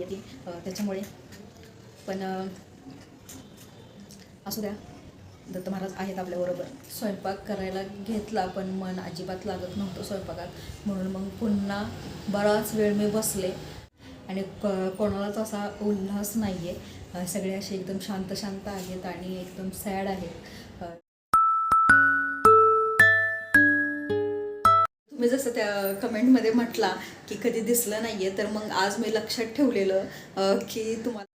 नाही आहे ती त्याच्यामुळे. पण असू द्या. दत्त महाराज आहेत आपल्याबरोबर. स्वयंपाक करायला घेतला पण मन अजिबात लागत नव्हतं स्वयंपाकात. म्हणून मग पुन्हा बराच वेळ मी बसले. आणि क कोणालाच असा उल्हास नाही आहे सगळे असे एकदम शांत शांत आहेत आणि एकदम सॅड आहेत. मी जसं त्या कमेंटमध्ये म्हटला की कधी दिसलं नाहीये तर मग आज मी लक्षात ठेवलेलं की तुम्हाला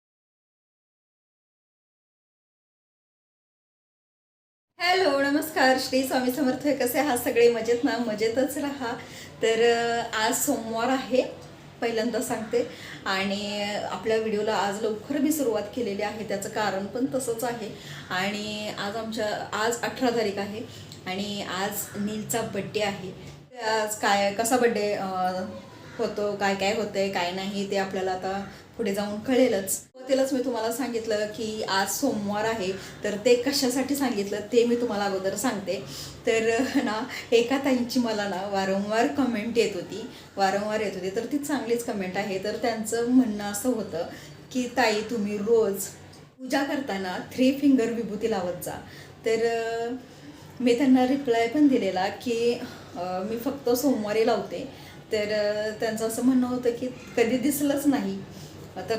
हॅलो नमस्कार. श्री स्वामी समर्थ कसे आहात सगळे? मजेत ना? मजेतच राहा. तर आज सोमवार आहे पहिल्यांदा सांगते. आणि आपल्या व्हिडिओला आज लवकर मी सुरुवात केलेली आहे. त्याचं कारण पण तसंच आहे. आणि आज आमच्या आज अठरा तारीख आहे. आणि आज नीलचा बड्डे आहे. म्हणजे आज काय कसा बड्डे होतो काय काय होतंय काय नाही ते आपल्याला आता पुढे जाऊन कळेलच. सुरुवातीलाच मी तुम्हाला सांगितलं की आज सोमवार आहे तर ते कशासाठी सांगितलं ते मी तुम्हाला अगोदर सांगते. तर ना एका ताईंची मला ना वारंवार कमेंट येत होती वारंवार येत होती. तर ती चांगलीच कमेंट आहे. तर त्यांचं म्हणणं असं होतं की ताई तुम्ही रोज पूजा करताना थ्री फिंगर विभूती लावत जा. तर मी त्यांना रिप्लाय पण दिलेला की मी फक्त सोमवारी लावते. तर त्यांचं असं म्हणणं होतं की कधी दिसलंच नाही. तर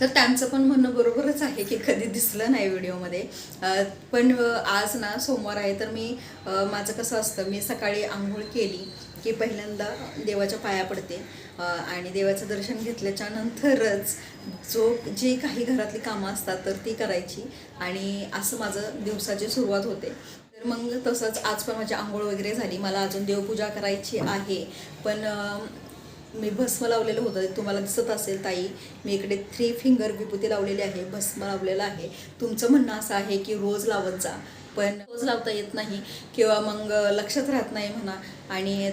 तर त्यांचं पण म्हणणं बरोबरच आहे की कधी दिसलं नाही व्हिडिओमध्ये. पण आज ना सोमवार आहे तर मी माझं कसं असतं मी सकाळी आंघोळ केली की पहिल्यांदा देवाच्या पाया पडते. आणि देवाचं दर्शन घेतल्याच्या नंतरच जो जी काही घरातली कामं असतात तर ती करायची. आणि असं माझं दिवसाची सुरुवात होते. तर मग तसंच आज पण माझी आंघोळ वगैरे झाली. मला अजून देवपूजा करायची आहे. पण मी भस्म लावलेलं होतं. तुम्हाला दिसत असेल ताई मी इकडे थ्री फिंगर विभूती लावलेली आहे भस्म लावलेलं आहे. तुमचं म्हणणं असं आहे की रोज लावत जा. पण रोज लावता येत नाही किंवा मग लक्षात राहत नाही म्हणा. आणि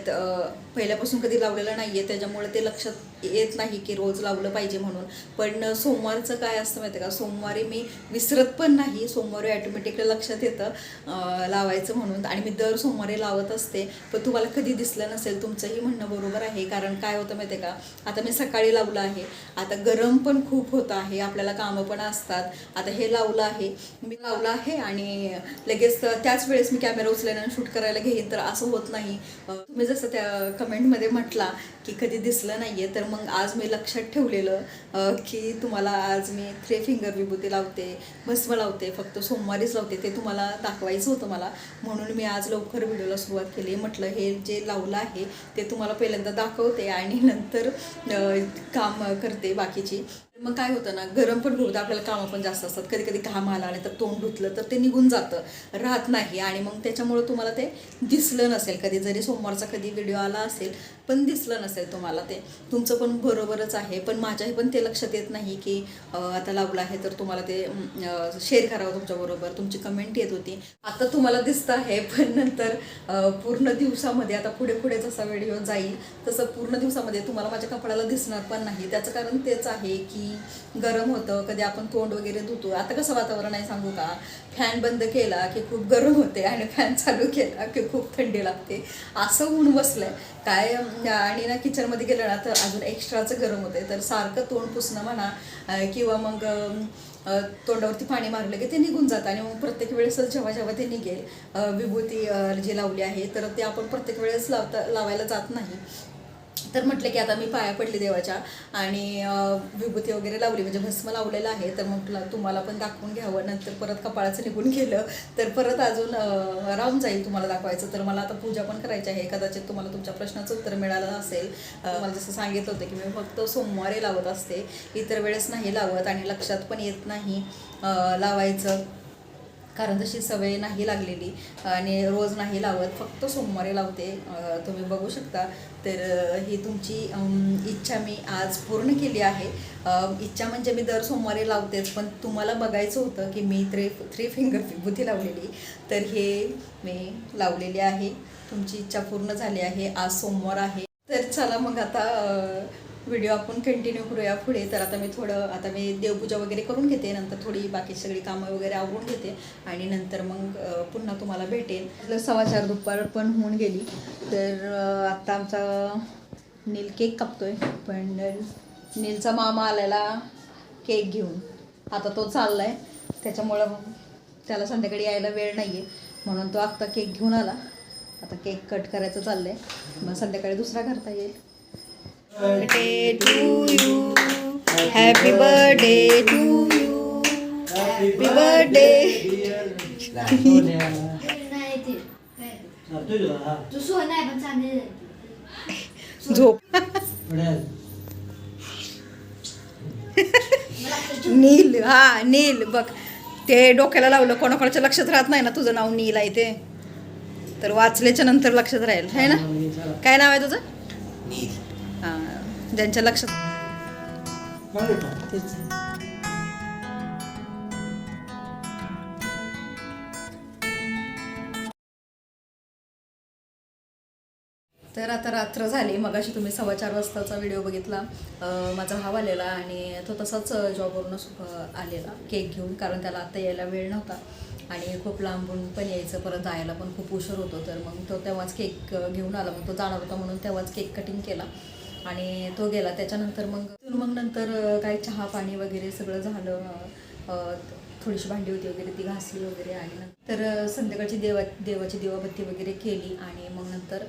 पहिल्यापासून कधी लावलेलं नाही आहे त्याच्यामुळे ते लक्षात येत नाही की रोज लावलं पाहिजे म्हणून. पण सोमवारचं काय असतं माहिती आहे का? सोमवारी मी विसरत पण नाही सोमवारी ॲटोमॅटिकली लक्षात येतं लावायचं म्हणून. आणि मी दर सोमवारी लावत असते. पण तुम्हाला कधी दिसलं नसेल तुमचंही म्हणणं बरोबर आहे. कारण काय होतं माहिती आहे का? आता मी सकाळी लावलं आहे. आता गरम पण खूप होतं आहे. आपल्याला कामं पण असतात. आता हे लावलं आहे. मी लावलं आहे आणि लगेच त्याच वेळेस मी कॅमेरा उचलल्यानं शूट करायला घेईन तर असं होत नाही. तुम्ही जसं त्या कमेंटमध्ये म्हटला की कधी दिसलं नाही आहे तर मग आज मी लक्षात ठेवलेलं की तुम्हाला आज मी थ्री फिंगर विभूती लावते भस्म लावते फक्त सोमवारीच लावते ते तुम्हाला दाखवायचं होतं मला. म्हणून मी आज लवकर व्हिडिओला सुरुवात केली. म्हटलं हे जे लावलं आहे ते तुम्हाला पहिल्यांदा दाखवते आणि नंतर काम करते बाकीची. मग काय होतं ना गरम पण होतं आपल्याला कामं पण जास्त असतात. कधी कधी घाम आला आणि तर तोंड धुतलं तर ते निघून जातं. राहत नाही आणि मग त्याच्यामुळं तुम्हाला ते दिसलं नसेल. कधी जरी सोमवारचा कधी व्हिडिओ आला असेल पण दिसलं नसेल. तुम्हाला ते. तुमचं पण बरोबरच आहे पण माझ्याही पण ते लक्षात येत नाही की आता लावलं आहे तर तुम्हाला ते शेअर करावं तुमच्याबरोबर तुमची कमेंट येत होती. आता तुम्हाला दिसतं आहे पण नंतर पूर्ण दिवसामध्ये आता पुढे पुढे जसा व्हिडिओ जाईल तसं पूर्ण दिवसामध्ये तुम्हाला माझ्या कपड्याला दिसणार पण नाही. त्याचं कारण तेच आहे की गरम होतं कधी आपण तोंड वगैरे धुतो. आता कसं वातावरण आहे सांगू का? फॅन बंद केला की खूप गरम होते आणि फॅन चालू केला की खूप थंडी लागते. असं ऊन बसलंय. काय आणि ना किचनमध्ये गेलं ना तर अजून एक्स्ट्राचं गरम होते तर सारखं तोंड पुसणं म्हणा किंवा मग तोंडावरती पाणी मारलं की ते निघून जातं आणि मग प्रत्येक वेळेसच जेव्हा जेव्हा ते निघेल विभूती जी लावली आहे तर ते आपण प्रत्येक वेळेस लावता लावायला जात नाही. तर म्हटलं की आता मी पाया पडली देवाच्या आणि विभूती वगैरे लावली म्हणजे भस्म लावलेलं आहे. तर मग तुम्हाला पण दाखवून घ्यावं. नंतर परत कपाळाचं निघून गेलं. तर परत अजून राहून जाईल तुम्हाला दाखवायचं. तर मला आता पूजा पण करायची आहे. कदाचित तुम्हाला तुमच्या प्रश्नाचं उत्तर मिळालं असेल. मला जसं सांगितलं होतं की मी फक्त सोमवारी लावत असते. इतर वेळेस नाही लावत आणि लक्षात पण येत नाही लावायचं. कारण जशी सवय नाही लागलेली आणि रोज नाही लावत फक्त सोमवारी लावते. तुम्ही बघू शकता. तर ही तुमची इच्छा मी आज पूर्ण केली आहे. इच्छा म्हणजे मी दर सोमवारी लावतेच पण तुम्हाला बघायचं होतं की मी थ्री थ्री फिंगर विभूती लावलेली. तर हे मी लावलेली आहे. तुमची इच्छा पूर्ण झाली आहे. आज सोमवार आहे. तर चला मग आता व्हिडिओ आपण कंटिन्यू करूया पुढे. तर आता मी थोडं आता मी देवपूजा वगैरे करून घेते नंतर थोडी बाकी सगळी कामं वगैरे आवरून घेते आणि नंतर मग पुन्हा तुम्हाला भेटेल आपलं सव्वा चार दुपार पण होऊन गेली. तर आत्ता आमचा नील केक कापतोय. पण नीलचा मामा आलेला केक घेऊन. आता तो चाललाय. त्याच्यामुळं त्याला संध्याकाळी यायला वेळ नाही आहे म्हणून तो आत्ता केक घेऊन आला. आता केक कट करायचं चाललं आहे मग संध्याकाळी दुसरा करता येईल. Birthday to you happy birthday to you happy birthday नाही ते तू सोनं आहे पण चांगली झोप. नील हा नील बघ. ते डोक्याला लावलं कोणाकोणाच्या लक्षात राहत नाही ना तुझं नाव नील आहे ते. तर वाचल्याच्या नंतर लक्षात राहील है ना? काय नाव आहे तुझं? ज्यांच्या लक्षात तर आता रात्र झाली. मगाशी तुम्ही सव्वा चार वाजताचा व्हिडिओ बघितला. माझा भाव आलेला आणि तो तसाच जॉबवरूनच अं, आलेला. केक घेऊन कारण त्याला आता यायला वेळ नव्हता. आणि खूप लांबून पण यायचं. परत जायला पण खूप उशीर होतो. तर मग तो तेव्हाच केक घेऊन आला. मग तो जाणार होता म्हणून तेव्हाच केक कटिंग केला. आणि तो गेला. त्याच्यानंतर मग मग नंतर काय चहा पाणी वगैरे सगळं झालं. थोडीशी भांडी होती वगैरे ती घासली वगैरे आणि नंतर संध्याकाळची देवा देवाची देवाबत्ती वगैरे केली आणि मग नंतर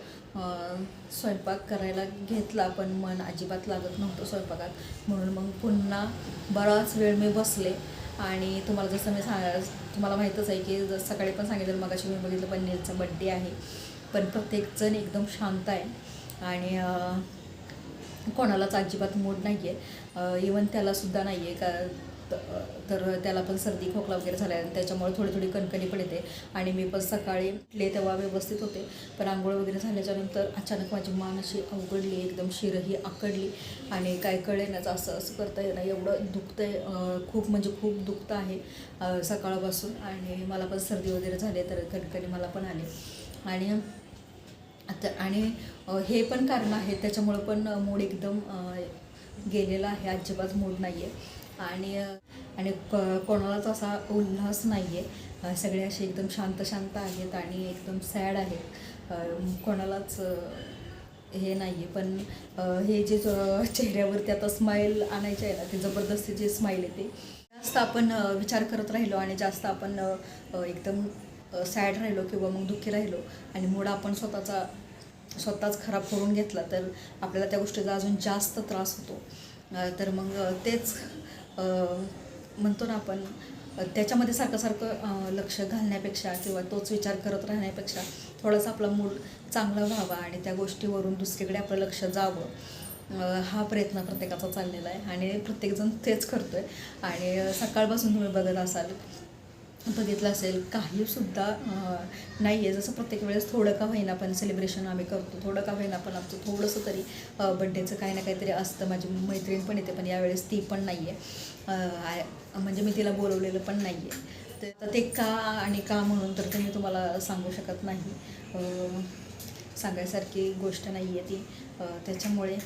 स्वयंपाक करायला घेतला. पण मन अजिबात लागत नव्हतं स्वयंपाकात. म्हणून मग पुन्हा बराच वेळ मी बसले. आणि तुम्हाला जसं मी सांगा तुम्हाला माहीतच आहे की जसं सकाळी पण सांगितलं मगाशी मी बघितलं पण नीलचा बड्डे आहे. पण प्रत्येकजण एकदम शांत आहे. आणि कोणालाच अजिबात मूड नाही आहे इवन त्यालासुद्धा नाही आहे का तर त्याला पण सर्दी खोकला वगैरे झाला आहे आणि त्याच्यामुळे थोडी थोडी कणकणी पण येते. आणि मी पण सकाळी उठले तेव्हा व्यवस्थित होते. पण आंघोळ वगैरे झाल्याच्यानंतर अचानक माझी मान अशी अवघडली एकदम शिरही आकडली. आणि काय कळेनाच असं असं करता येणं एवढं दुखतं आहे खूप म्हणजे खूप दुखतं आहे सकाळपासून. आणि मला पण सर्दी वगैरे झाली तर कणकणी मला पण आली. आणि आता आणि हे पण कारण आहे त्याच्यामुळं पण मूड एकदम गेलेला आहे अजिबात मूड नाही आहे आणि आणि क- कोणालाच असा उल्हास नाही आहे सगळे असे एकदम शांत शांत आहेत आणि एकदम सॅड आहेत. कोणालाच हे नाही आहे पण हे जे चेहऱ्यावरती आता स्माईल आणायचे आहे ना ते जबरदस्ती जे स्माईल येते जास्त आपण विचार करत राहिलो आणि जास्त आपण एकदम सॅड राहिलो किंवा मग दुःखी राहिलो आणि मूड आपण स्वतःचा स्वतःच खराब करून घेतला तर आपल्याला त्या गोष्टीचा अजून जास्त त्रास होतो. तर मग तेच म्हणतो ना आपण त्याच्यामध्ये सारखं सारखं लक्ष घालण्यापेक्षा किंवा तोच विचार करत राहण्यापेक्षा थोडासा आपला मूड चांगला व्हावा आणि त्या गोष्टीवरून दुसरीकडे आपलं लक्ष जावं. हा प्रयत्न प्रत्येकाचा चाललेला आहे आणि प्रत्येकजण तेच करतो आहे आणि सकाळपासून तुम्ही बघत असाल बघितलं असेल काही सुद्धा नाही आहे जसं प्रत्येक वेळेस थोडं का होईना पण सेलिब्रेशन आम्ही करतो थोडं का होईना पण आमचं थोडंसं तरी बड्डेचं काही ना काहीतरी असतं. माझी मैत्रीण पण येते पण यावेळेस ती पण नाही आहे म्हणजे मी तिला बोलवलेलं पण नाही आहे तर ते का आणि का म्हणून तर ते मी तुम्हाला सांगू शकत नाही. सांगायसारखी गोष्ट नाही आहे ती त्याच्यामुळे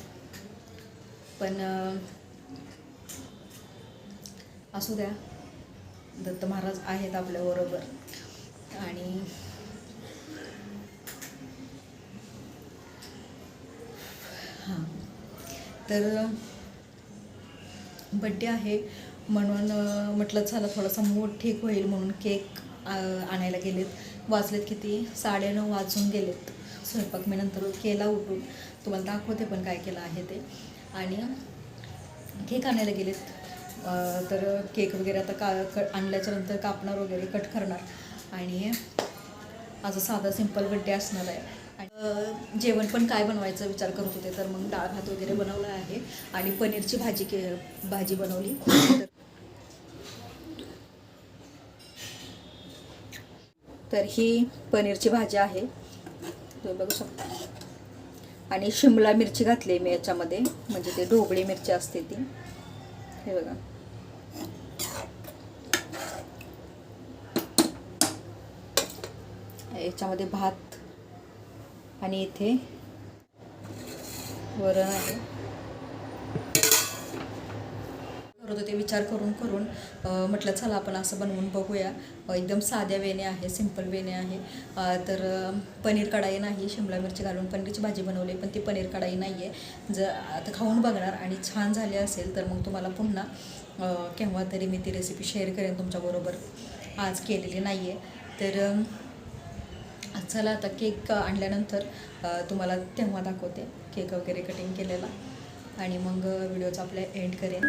पण असू द्या. दत्त महाराज आहेत आपल्याबरोबर आणि हां. तर बड्डे आहे म्हणून म्हटलं झालं थोडासा मूड ठीक होईल म्हणून केक आणायला गेलेत. वाजलेत किती? साडेनऊ वाजून गेलेत. स्वयंपाक मी नंतर केला उठून. तुम्हाला दाखवते पण काय केलं आहे ते. आणि केक आणायला गेलेत. तर केक वगैरे आता का क आणल्याच्यानंतर कापणार वगैरे कट करणार. आणि माझं साधा सिंपल बड्डे असणार आहे. आणि जेवण पण काय बनवायचं विचार करत होते तर मग डाळ भात वगैरे बनवला आहे. आणि पनीरची भाजी के भाजी बनवली. तर- तर ही पनीरची भाजी आहे. तुम्ही बघू शकता. आणि शिमला मिरची घातली मी याच्यामध्ये. म्हणजे ते ढोबळी मिरची असते ती. हे बघा. याच्यामध्ये भात आणि इथे वरण आहे. करत होते विचार करून करून म्हटलं चला आपण असं बनवून बघूया. एकदम साध्या वेने आहे सिंपल वेने आहे. तर पनीर कढाई नाही शिमला मिरची घालून पनीरची भाजी बनवली पण ती पनीर कढाई नाही आहे जर आता खाऊन बघणार आणि छान झाली असेल तर मग तुम्हाला पुन्हा केव्हा तरी मी ती रेसिपी शेअर करेन तुमच्याबरोबर आज केलेली नाही आहे तर चला आता केक आणल्यानंतर तुम्हाला तेव्हा दाखवते केक वगैरे कटिंग केलेला. आणि मग व्हिडिओचा आपल्या एंड करेन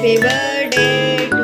happy birthday